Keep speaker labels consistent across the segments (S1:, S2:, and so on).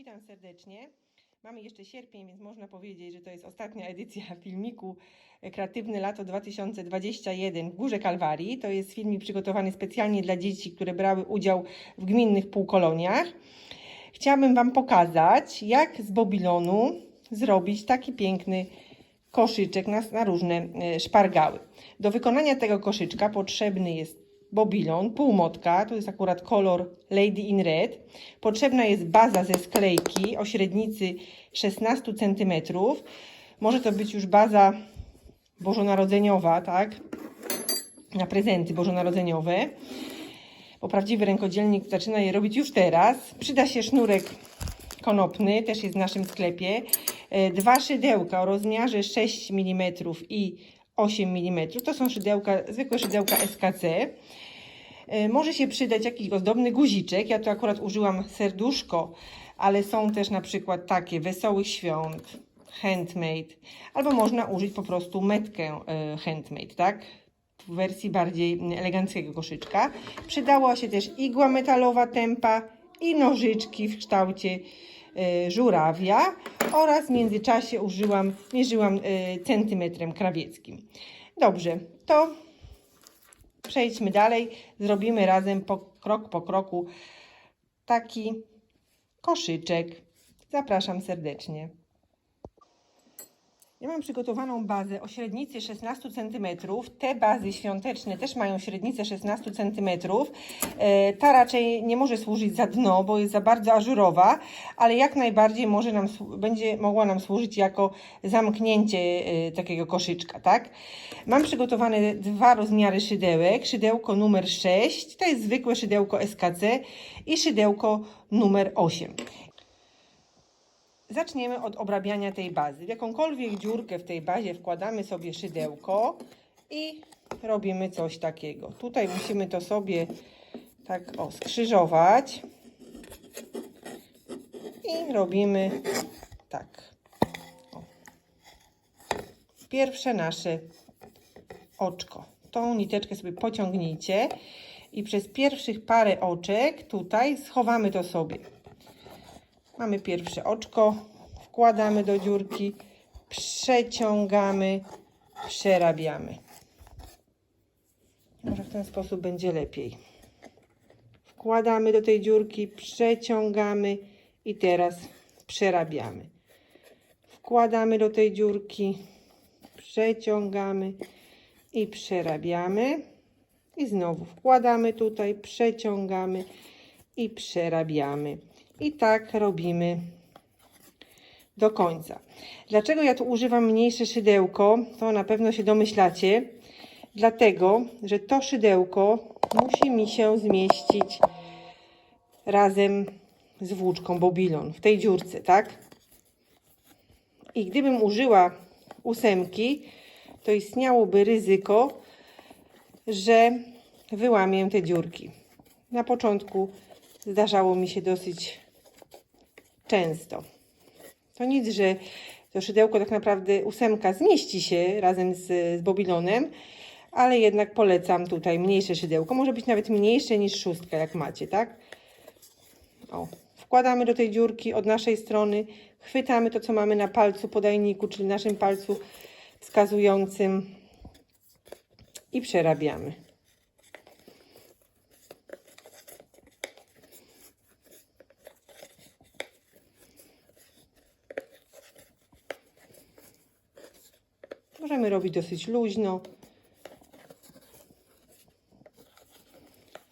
S1: Witam serdecznie. Mamy jeszcze sierpień, więc można powiedzieć, że to jest ostatnia edycja filmiku Kreatywne Lato 2021 w Górze Kalwarii. To jest filmik przygotowany specjalnie dla dzieci, które brały udział w gminnych półkoloniach. Chciałabym Wam pokazać, jak z bobilonu zrobić taki piękny koszyczek na, na różne e, szpargały. Do wykonania tego koszyczka potrzebny jest bobilon, półmotka, to jest akurat kolor Lady in Red. Potrzebna jest baza ze sklejki o średnicy 16 cm. Może to być już baza bożonarodzeniowa, tak? Na prezenty bożonarodzeniowe. Bo prawdziwy rękodzielnik zaczyna je robić już teraz. Przyda się sznurek konopny, też jest w naszym sklepie. E, Dwa szydełka o rozmiarze 6 mm i 8 mm. To są szydełka, zwykłe szydełka SKC. E, Może się przydać jakiś ozdobny guziczek. Ja tu akurat użyłam serduszko, ale są też na przykład takie Wesołych Świąt, handmade, albo można użyć po prostu metkę e, handmade, tak? W wersji bardziej eleganckiego koszyczka. Przydała się też igła metalowa tempa i nożyczki w kształcie e, żurawia oraz w międzyczasie użyłam, mierzyłam centymetrem krawieckim. Dobrze, to przejdźmy dalej. Zrobimy razem po, krok po kroku taki koszyczek. Zapraszam serdecznie. Ja mam przygotowaną bazę o średnicy 16 cm. Te bazy świąteczne też mają średnicę 16 cm. E, Ta raczej nie może służyć za dno, bo jest za bardzo ażurowa, ale jak najbardziej może nam, będzie mogła nam służyć jako zamknięcie e, takiego koszyczka, tak? Mam przygotowane dwa rozmiary szydełek. Szydełko numer 6, to jest zwykłe szydełko SKC i szydełko numer 8. Zaczniemy od obrabiania tej bazy. W jakąkolwiek dziurkę w tej bazie wkładamy sobie szydełko i robimy coś takiego. Tutaj musimy to sobie tak o skrzyżować i robimy tak. O. Pierwsze nasze oczko. Tą niteczkę sobie pociągnijcie i przez pierwszych parę oczek tutaj schowamy to sobie. Mamy pierwsze oczko, wkładamy do dziurki, przeciągamy, przerabiamy. Może w ten sposób będzie lepiej. Wkładamy do tej dziurki, przeciągamy i teraz przerabiamy. Wkładamy do tej dziurki, przeciągamy i przerabiamy. I znowu wkładamy tutaj, przeciągamy i przerabiamy. I tak robimy do końca. Dlaczego ja tu używam mniejsze szydełko? To na pewno się domyślacie. Dlatego, że to szydełko musi mi się zmieścić razem z włóczką bobilon w tej dziurce, tak? I gdybym użyła ósemki, to istniałoby ryzyko, że wyłamię te dziurki. Na początku zdarzało mi się dosyć często. To nic, że to szydełko tak naprawdę ósemka zmieści się razem z, z bobilonem, ale jednak polecam tutaj mniejsze szydełko. Może być nawet mniejsze niż szóstka, jak macie, tak? O, wkładamy do tej dziurki od naszej strony, chwytamy to, co mamy na palcu podajniku, czyli naszym palcu wskazującym i przerabiamy. Możemy robić dosyć luźno.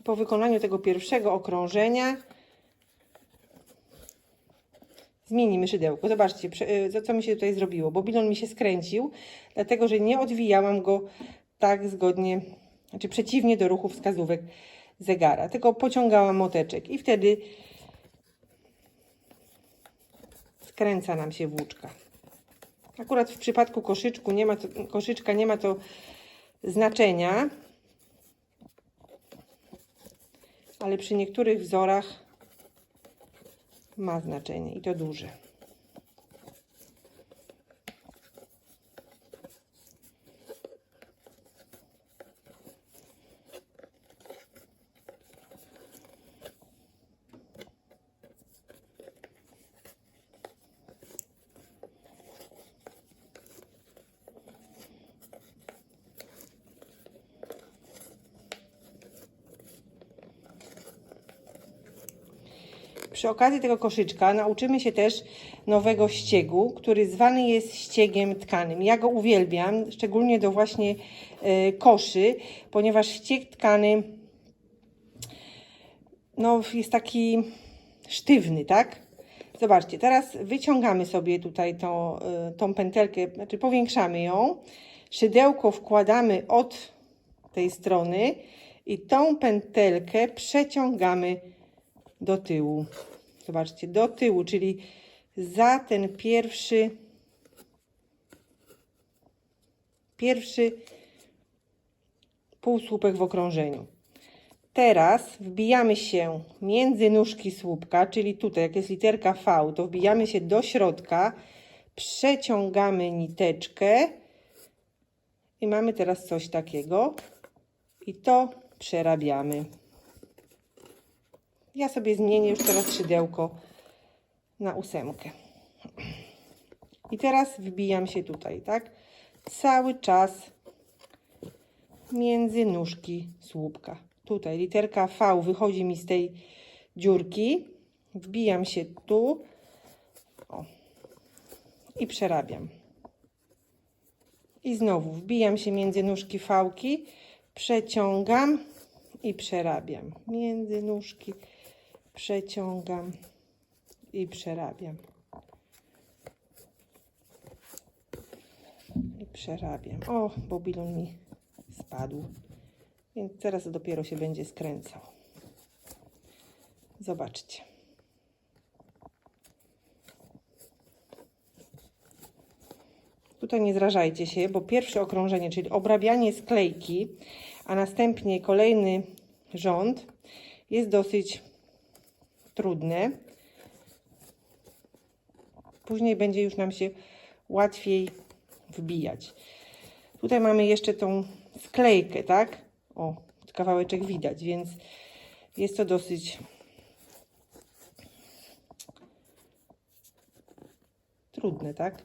S1: Po wykonaniu tego pierwszego okrążenia zmienimy szydełko. Zobaczcie, y, co mi się tutaj zrobiło. Bobilon mi się skręcił, dlatego że nie odwijałam go tak zgodnie, znaczy przeciwnie do ruchu wskazówek zegara, tylko pociągałam moteczek i wtedy skręca nam się włóczka. Akurat w przypadku koszyczku nie ma to, koszyczka nie ma to znaczenia, ale przy niektórych wzorach ma znaczenie i to duże. Przy okazji tego koszyczka nauczymy się też nowego ściegu, który zwany jest ściegiem tkanym. Ja go uwielbiam, szczególnie do właśnie e, koszy, ponieważ ścieg tkany no, jest taki sztywny, tak? Zobaczcie, teraz wyciągamy sobie tutaj tą, y, tą pętelkę, znaczy powiększamy ją. Szydełko wkładamy od tej strony i tą pętelkę przeciągamy do tyłu. Zobaczcie, do tyłu, czyli za ten pierwszy pierwszy półsłupek w okrążeniu. Teraz wbijamy się między nóżki słupka, czyli tutaj, jak jest literka V, to wbijamy się do środka, przeciągamy niteczkę i mamy teraz coś takiego i to przerabiamy. Ja sobie zmienię już teraz szydełko na ósemkę. I teraz wbijam się tutaj, tak? Cały czas między nóżki słupka. Tutaj literka V wychodzi mi z tej dziurki. Wbijam się tu o, i przerabiam. I znowu wbijam się między nóżki fałki, przeciągam i przerabiam. Między nóżki przeciągam i przerabiam. I przerabiam. O, bobilon mi spadł. Więc teraz dopiero się będzie skręcał. Zobaczcie. Tutaj nie zrażajcie się, bo pierwsze okrążenie, czyli obrabianie sklejki, a następnie kolejny rząd jest dosyć trudne. Później będzie już nam się łatwiej wbijać. Tutaj mamy jeszcze tą sklejkę, tak? O, kawałeczek widać, więc jest to dosyć trudne, tak?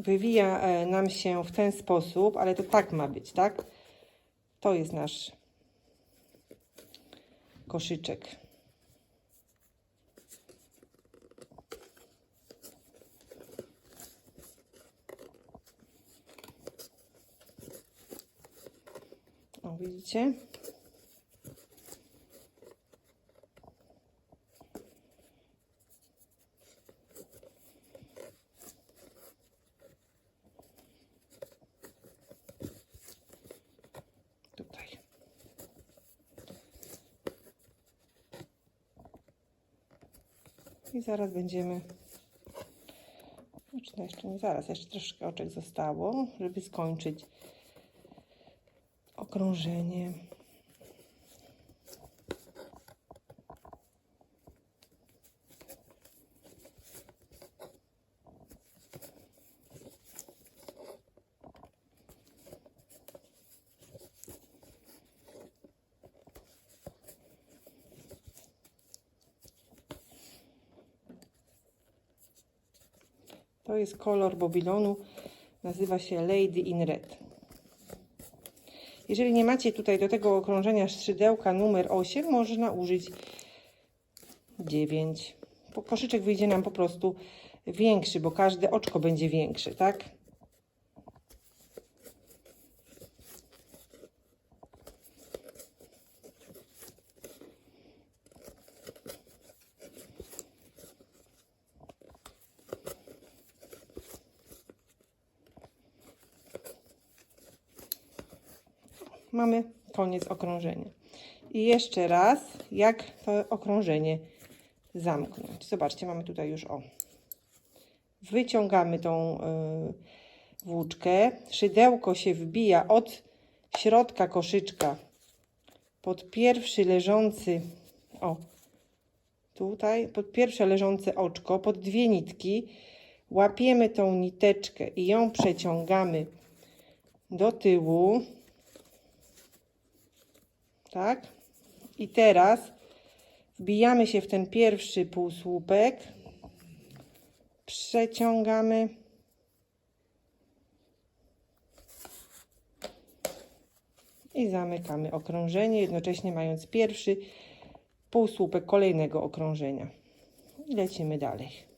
S1: Wywija e, nam się w ten sposób, ale to tak ma być, tak? To jest nasz koszyczek. O, widzicie? Tutaj. Zaraz będziemy. Znaczy, no jeszcze nie zaraz, jeszcze troszkę oczek zostało, żeby skończyć okrążenie. Jest kolor bobilonu, nazywa się Lady in Red. Jeżeli nie macie tutaj do tego okrążenia szydełka numer 8, można użyć 9. Bo koszyczek wyjdzie nam po prostu większy, bo każde oczko będzie większe, tak? mamy koniec okrążenia. I jeszcze raz, jak to okrążenie zamknąć. Zobaczcie, mamy tutaj już o. Wyciągamy tą y, włóczkę. Szydełko się wbija od środka koszyczka pod pierwszy leżący, o, tutaj, pod pierwsze leżące oczko, pod dwie nitki. Łapiemy tą niteczkę i ją przeciągamy do tyłu tak? I teraz Wbijamy się w ten pierwszy półsłupek. Przeciągamy. I zamykamy okrążenie, jednocześnie mając pierwszy półsłupek kolejnego okrążenia. Lecimy dalej.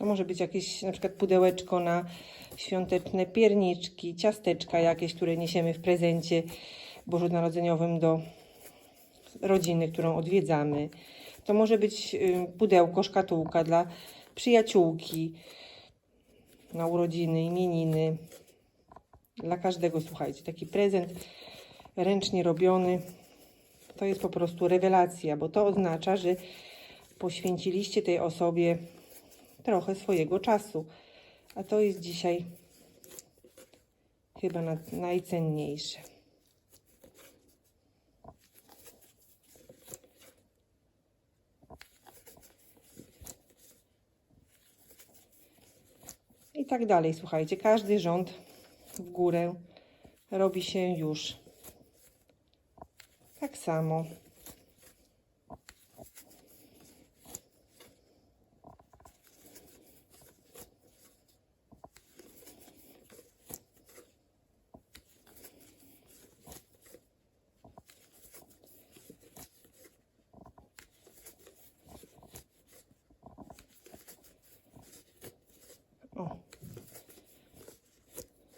S1: To może być jakieś na przykład pudełeczko na świąteczne pierniczki, ciasteczka jakieś, które niesiemy w prezencie bożonarodzeniowym do rodziny, którą odwiedzamy. To może być pudełko, szkatułka dla przyjaciółki na urodziny, imieniny. Dla każdego, słuchajcie, taki prezent ręcznie robiony to jest po prostu rewelacja, bo to oznacza, że poświęciliście tej osobie trochę swojego czasu. A to jest dzisiaj chyba na, najcenniejsze. I tak dalej, słuchajcie, każdy rząd w górę robi się już tak samo.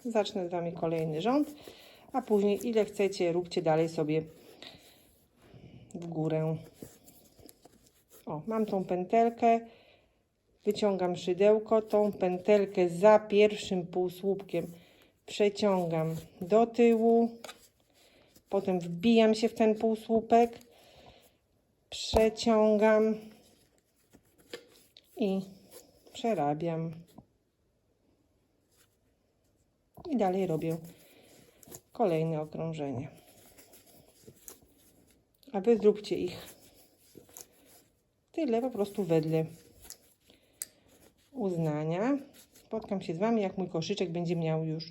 S1: Zacznę z Wami kolejny rząd, a później ile chcecie, róbcie dalej sobie w górę. O, mam tą pętelkę, wyciągam szydełko, tą pętelkę za pierwszym półsłupkiem przeciągam do tyłu, potem wbijam się w ten półsłupek, przeciągam i przerabiam. I dalej robię kolejne okrążenie. A wy zróbcie ich tyle po prostu wedle uznania. Spotkam się z wami, jak mój koszyczek będzie miał już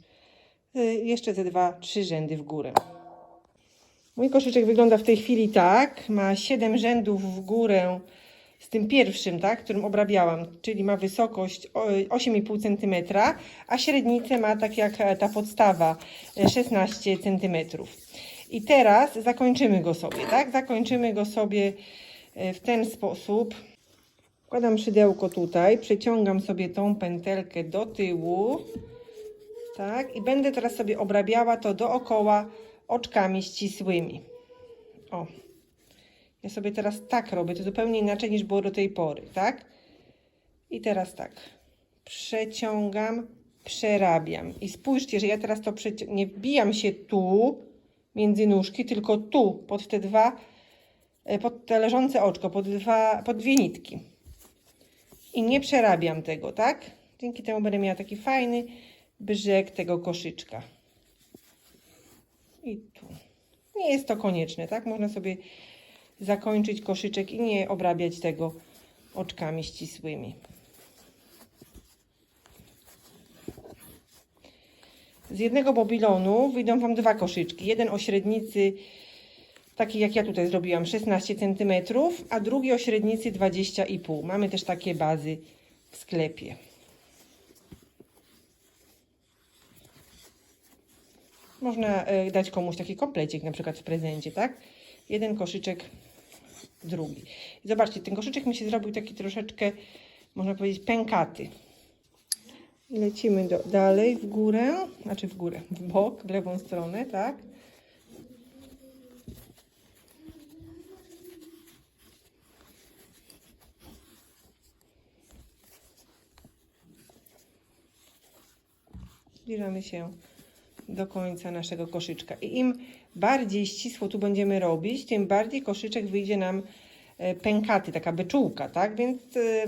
S1: y, jeszcze ze dwa, trzy rzędy w górę. Mój koszyczek wygląda w tej chwili tak. Ma 7 rzędów w górę z tym pierwszym, tak, którym obrabiałam, czyli ma wysokość o- 8,5 cm, a średnicę ma tak jak e, ta podstawa e, 16 cm. I teraz zakończymy go sobie, tak? Zakończymy go sobie e, w ten sposób. Wkładam szydełko tutaj, przeciągam sobie tą pętelkę do tyłu, tak? I będę teraz sobie obrabiała to dookoła oczkami ścisłymi. O. Ja sobie teraz tak robię, to zupełnie inaczej niż było do tej pory, tak? I teraz tak. Przeciągam, przerabiam. I spójrzcie, że ja teraz to nie wbijam się tu między nóżki, tylko tu, pod te dwa, e, pod te leżące oczko, pod, dwa, pod dwie nitki. I nie przerabiam tego, tak? Dzięki temu będę miała taki fajny brzeg tego koszyczka. I tu. Nie jest to konieczne, tak? Można sobie zakończyć koszyczek i nie obrabiać tego oczkami ścisłymi. Z jednego mobilonu wyjdą Wam dwa koszyczki. Jeden o średnicy, taki jak ja tutaj zrobiłam, 16 cm, a drugi o średnicy 20,5. Mamy też takie bazy w sklepie. Można e, dać komuś taki komplecik, na przykład w prezencie, tak? Jeden koszyczek, drugi. I zobaczcie, ten koszyczek mi się zrobił taki troszeczkę, można powiedzieć, pękaty. Lecimy do, dalej w górę, znaczy w górę, w bok, w lewą stronę, tak? Zbliżamy się do końca naszego koszyczka. I im bardziej ścisło tu będziemy robić, tym bardziej koszyczek wyjdzie nam e, pękaty, taka beczułka, tak? Więc e,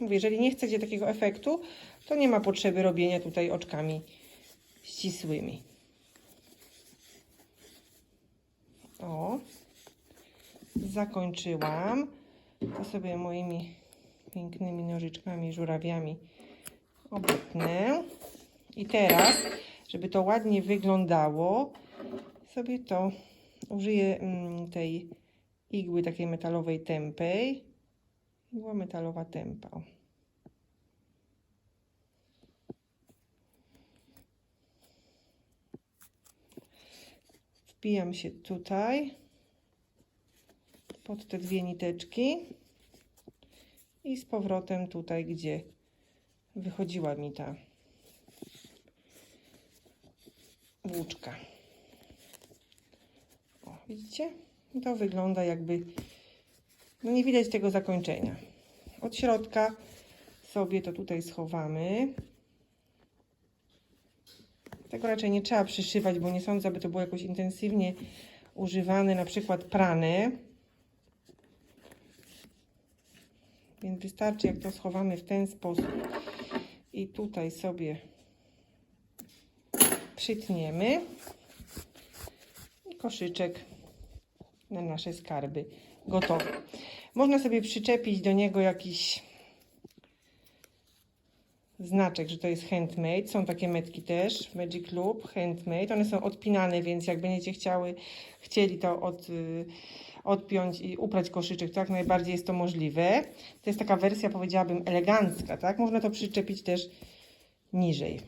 S1: mówię, jeżeli nie chcecie takiego efektu, to nie ma potrzeby robienia tutaj oczkami ścisłymi. O, zakończyłam. To sobie moimi pięknymi nożyczkami, żurawiami obetnę. I teraz, żeby to ładnie wyglądało, sobie to użyję mm, tej igły takiej metalowej tępej. Igła metalowa o. Wbijam się tutaj pod te dwie niteczki i z powrotem tutaj, gdzie wychodziła mi ta włóczka. Widzicie? To wygląda jakby, no nie widać tego zakończenia. Od środka sobie to tutaj schowamy. Tego raczej nie trzeba przyszywać, bo nie sądzę, aby to było jakoś intensywnie używane, na przykład prany. Więc wystarczy, jak to schowamy w ten sposób i tutaj sobie przytniemy i koszyczek na nasze skarby gotowy. Można sobie przyczepić do niego jakiś znaczek, że to jest handmade. Są takie metki też w Magic Loop, handmade. One są odpinane, więc jak będziecie chciały, chcieli to od, y, odpiąć i uprać koszyczek, to jak najbardziej jest to możliwe. To jest taka wersja, powiedziałabym, elegancka, tak? Można to przyczepić też niżej.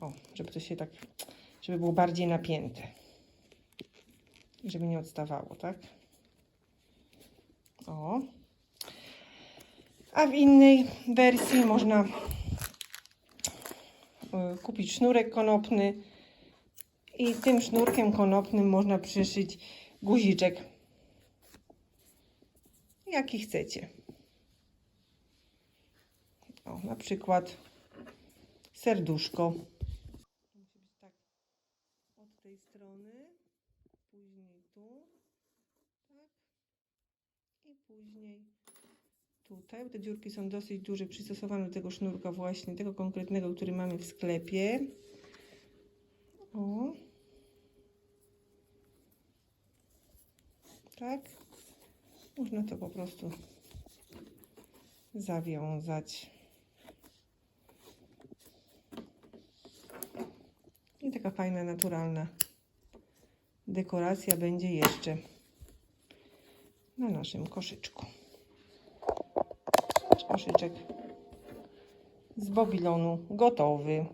S1: O, żeby to się tak, żeby było bardziej napięte. Żeby nie odstawało, tak? O. A w innej wersji można y, kupić sznurek konopny i tym sznurkiem konopnym można przyszyć guziczek, jaki chcecie. O, na przykład serduszko. Musi być tak od tej strony, później tu, tak i później tutaj, te dziurki są dosyć duże, przystosowane do tego sznurka właśnie, tego konkretnego, który mamy w sklepie. O. Tak. Można to po prostu zawiązać. I taka fajna, naturalna dekoracja będzie jeszcze na naszym koszyczku. Koszyczek z babilonu gotowy.